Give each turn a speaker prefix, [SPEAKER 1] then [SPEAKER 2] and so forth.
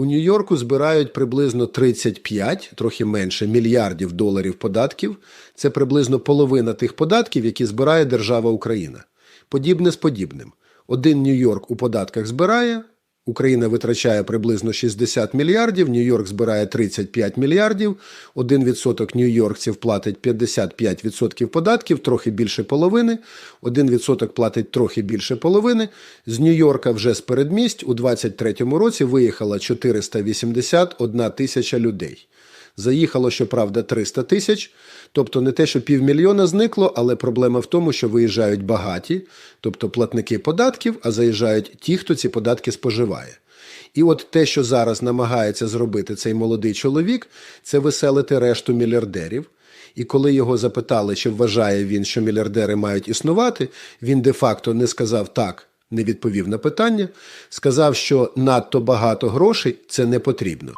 [SPEAKER 1] У Нью-Йорку збирають приблизно 35, трохи менше, мільярдів доларів податків. Це приблизно половина тих податків, які збирає держава Україна. Подібне з подібним. Один Нью-Йорк у податках збирає, Україна витрачає приблизно 60 мільярдів, Нью-Йорк збирає 35 мільярдів, 1% нью-йоркців платить 55% податків, трохи більше половини, 1% платить трохи більше половини. З Нью-Йорка вже з передмість у 23-му році виїхала 481 тисяча людей. Заїхало, щоправда, 300 тисяч. Тобто не те, що півмільйона зникло, але проблема в тому, що виїжджають багаті, тобто платники податків, а заїжджають ті, хто ці податки споживає. І от те, що зараз намагається зробити цей молодий чоловік, це веселити решту мільярдерів. І коли його запитали, чи вважає він, що мільярдери мають існувати, він де-факто не сказав так, не відповів на питання, сказав, що надто багато грошей це не потрібно.